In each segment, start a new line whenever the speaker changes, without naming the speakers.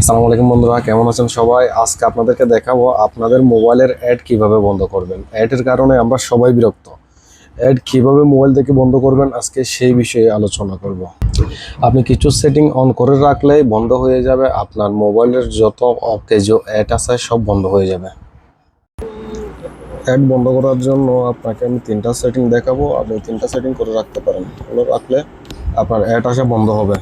আসসালামু আলাইকুম বন্ধুরা, কেমন আছেন সবাই? আজকে আপনাদেরকে দেখাবো আপনাদের মোবাইলের অ্যাড কীভাবে বন্ধ করবেন। অ্যাডের কারণে আমরা সবাই বিরক্ত। অ্যাড কীভাবে মোবাইল থেকে বন্ধ করবেন, আজকে সেই বিষয়ে আলোচনা করব। আপনি কিছু সেটিং অন করে রাখলেই বন্ধ হয়ে যাবে, আপনার মোবাইলের যত অকেজ অ্যাড আছে সব বন্ধ হয়ে যাবে। অ্যাড বন্ধ করার জন্য আপনাকে আমি তিনটা সেটিং দেখাবো। আপনি তিনটা সেটিং করে রাখতে পারেন। রাখলে আপনার অ্যাড আসা বন্ধ হবে।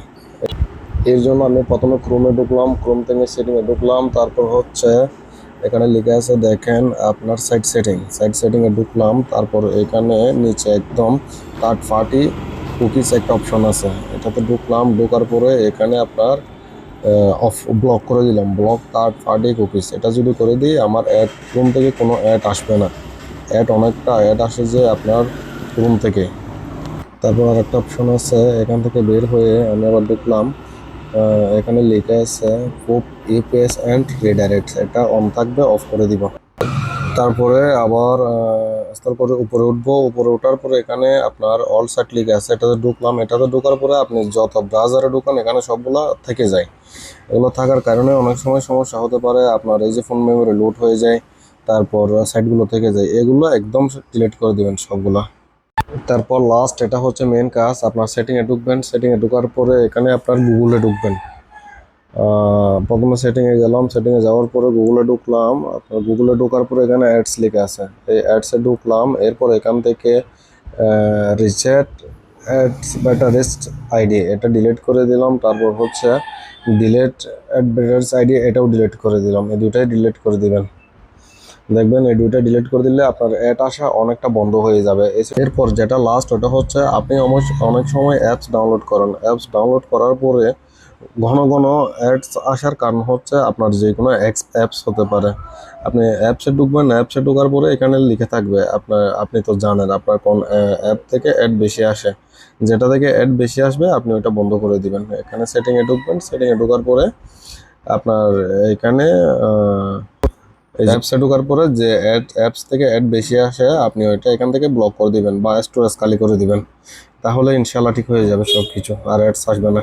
এর জন্য আমি প্রথমে ক্রোমে ঢুকলাম ক্রোম থেকে সেটিংয়ে ঢুকলাম, তারপর হচ্ছে এখানে লিখে আছে, দেখেন আপনার সাইট সেটিং সাইট সেটিংয়ে ঢুকলাম, তারপর এখানে নিচে একদম থার্ড পার্টি কুকিজ একটা অপশন আছে। এটাতে ঢুকলাম, ঢোকার পরে এখানে আপনার অফ ব্লক করে দিলাম। ব্লক থার্ড পার্টি কুকিজ এটা যদি করে দিই, আমার অ্যাড ক্রোম থেকে কোনো অ্যাড আসবে না। অ্যাড অনেকটা অ্যাড আসে যে আপনার ক্রোম থেকে। তারপর আর একটা অপশন আছে, এখান থেকে বের হয়ে আমি আবার ঢুকলাম। এখানে লেখা আছে পোপ ইউপিএস অ্যান্ড রিডাইরেক্ট এটা অন থাকবে অফ করে দিব। তারপরে আবার তারপরে উপরে উঠবো, উপরে ওঠার পরে এখানে আপনার অল সাইট লিখে আছে, এটাতে ঢুকলাম। এটাতে ঢোকার পরে আপনি যত ব্রাউজারে ঢুকান, এখানে সবগুলা থেকে যায়। এগুলো থাকার কারণে অনেক সময় সমস্যা হতে পারে, আপনার এই যে ফোন মেমোরি লোড হয়ে যায়, তারপর সাইটগুলো থেকে যায়, এগুলো একদম ডিলিট করে দিবেন সবগুলা। তারপর লাস্ট এটা হচ্ছে মেন কাজ, আপনার সেটিংয়ে ঢুকবেন সেটিংয়ে ঢোকার পরে এখানে আপনার গুগলে ঢুকবেন। প্রথমে সেটিংয়ে গেলাম সেটিংয়ে যাওয়ার পরে গুগলে ঢুকলাম, আপনার গুগলে ঢোকার পরে এখানে অ্যাডস লেখা আছে। এই অ্যাডসে ঢুকলাম, এরপর এখান থেকে রিসেট অ্যাডস বা রেস্ট আইডি এটা ডিলিট করে দিলাম, তারপর হচ্ছে ডিলেট অ্যাডভার্টাইজ আইডি এটাও ডিলিট করে দিলাম। এই দুটাই ডিলিট করে দিবেন। দেখবেন এই দুইটা ডিলিট করে দিলে আপনার অ্যাড আসা অনেকটা বন্ধ হয়ে যাবে। এরপর যেটা লাস্ট ওটা হচ্ছে আপনি অনেক সময় অ্যাপস ডাউনলোড করেন। অ্যাপস ডাউনলোড করার পরে ঘন ঘন অ্যাডস আসার কারণ হচ্ছে আপনার যে কোনো অ্যাপস হতে পারে। আপনি অ্যাপসে ঢুকবেন অ্যাপসে ঢোকার পরে এখানে লিখে থাকবে, আপনার আপনি তো জানেন আপনার কোন অ্যাপ থেকে অ্যাড বেশি আসে। যেটা থেকে অ্যাড বেশি আসবে, আপনি ওটা বন্ধ করে দিবেন। এখানে সেটিংয়ে ঢুকবেন সেটিংয়ে ঢোকার পরে আপনার এখানে অ্যাপসে ঢোকার পরে যে অ্যাড, অ্যাপস থেকে অ্যাড বেশি আসে, আপনি ওইটা এখান থেকে ব্লক করে দিবেন বা স্টোরেজ খালি করে দিবেন। তাহলে ইনশাল্লাহ ঠিক হয়ে যাবে সব কিছু আর অ্যাডস আসবে না।